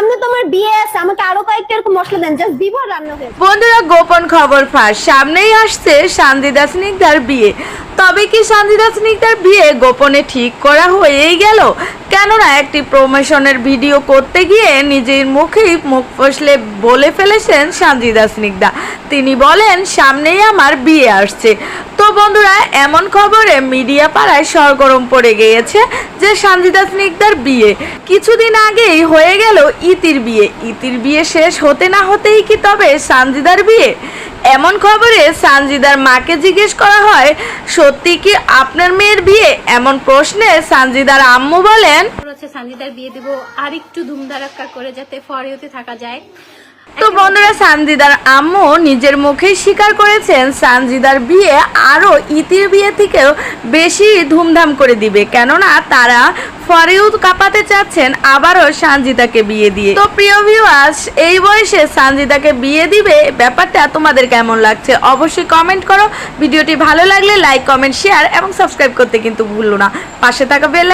সামনে তোমার বিয়ে আছে, আমাকে আরও কয়েকটা এরকম মশলা দেন জাস্ট দিব রান্না হয়ে বন্ধুরা, গোপন খবর ফাঁস। সামনেই আসছে শান্তিদা স্নিগ্ধার বিয়ে। তবে কি শান্তিদা স্নিগ্ধার বিয়ে গোপনে ঠিক করা হয়েই গেল? কেননা, একটি প্রমোশনের ভিডিও করতে গিয়ে নিজের মুখেই মুখ ফসলে বলে ফেলেছেন শান্তিদা স্নিগ্ধা। তিনি বলেন, সামনেই আমার বিয়ে আসছে। বন্ধুরা, এমন খবরে মিডিয়া পাড়ায় সরগরম পড়ে গিয়েছে যে সঞ্জিতা স্নিগ্ধার বিয়ে। কিছুদিন আগেই হয়ে গেল ইতির বিয়ে। ইতির বিয়ে শেষ হতে না হতেই কি তবে সানজিদার বিয়ে? এমন খবরে সানজিদার মাকে জিজ্ঞেস করা হয়, সত্যি কি আপনার মেয়ের বিয়ে? এমন প্রশ্নে সানজিদার আম্মু বলেন হচ্ছে সানজিদার বিয়ে দিব। আর একটু ধুমধারাক্কা করে যাতে ফরেওতে থাকা যায়। তো বন্ধুরা, সানজিদার আম্মু নিজের মুখেই স্বীকার করেছেন, সানজিদার বিয়ে আরও ইতির বিয়ে থেকেও বেশি ধুমধাম করে দিবে। কেননা, তারা ফরিউদ কাঁপাতে চাচ্ছেন আবারও সানজিদাকে বিয়ে দিয়ে। তো প্রিয় ভিউয়ার্স এই বয়সে সানজিদাকে বিয়ে দিবে ব্যাপারটা তোমাদের কেমন লাগছে অবশ্যই কমেন্ট করো। ভিডিওটি ভালো লাগলে লাইক কমেন্ট শেয়ার এবং সাবস্ক্রাইব করতে কিন্তু ভুলো না। পাশে থাকা বেল